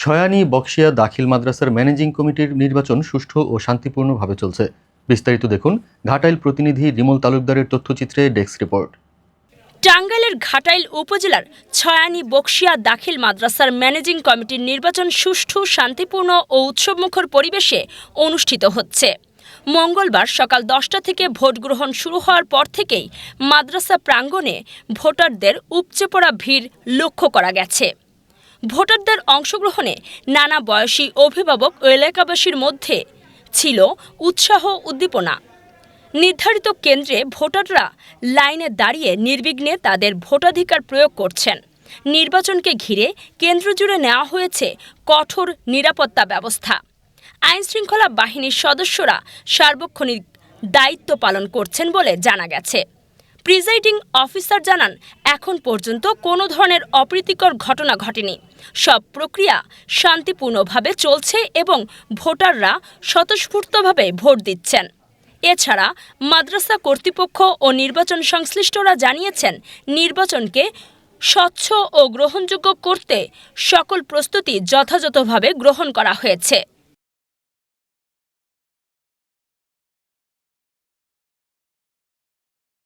ছয়ানি বক্সিয়া দাখিল মাদ্রাসার ম্যানেজিং কমিটির নির্বাচন সুষ্ঠু ও শান্তিপূর্ণভাবে চলছে। বিস্তারিত দেখুন ঘাটাইল প্রতিনিধি রিমল তালুকদারের তথ্যচিত্রে ডেস্ক রিপোর্ট। টাঙ্গাইলের ঘাটাইল উপজেলার ছয়ানি বক্সিয়া দাখিল মাদ্রাসার ম্যানেজিং কমিটির নির্বাচন সুষ্ঠু, শান্তিপূর্ণ ও উৎসবমুখর পরিবেশে অনুষ্ঠিত হচ্ছে। মঙ্গলবার সকাল দশটা থেকে ভোট গ্রহণ শুরু হওয়ার পর থেকেই মাদ্রাসা প্রাঙ্গণে ভোটারদের উপচে পড়া ভিড় লক্ষ্য করা গেছে। ভোটারদের অংশগ্রহণে নানা বয়সী অভিভাবক ও এলাকাবাসীর মধ্যে ছিল উৎসাহ, উদ্দীপনা। নির্ধারিত কেন্দ্রে ভোটাররা লাইনে দাঁড়িয়ে নির্বিঘ্নে তাদের ভোটাধিকার প্রয়োগ করছেন। নির্বাচনকে ঘিরে কেন্দ্র জুড়ে নেওয়া হয়েছে কঠোর নিরাপত্তা ব্যবস্থা। আইনশৃঙ্খলা বাহিনীর সদস্যরা সার্বক্ষণিক দায়িত্ব পালন করছেন বলে জানা গেছে। প্রিজাইডিং অফিসার জানান, এখন পর্যন্ত কোনো ধরনের অপ্রীতিকর ঘটনা ঘটেনি। সব প্রক্রিয়া শান্তিপূর্ণভাবে চলছে এবং ভোটাররা স্বতঃস্ফূর্তভাবে ভোট দিচ্ছেন। এছাড়া মাদ্রাসা কর্তৃপক্ষ ও নির্বাচন সংশ্লিষ্টরা জানিয়েছেন, নির্বাচনকে স্বচ্ছ ও গ্রহণযোগ্য করতে সকল প্রস্তুতি যথাযথভাবে গ্রহণ করা হয়েছে।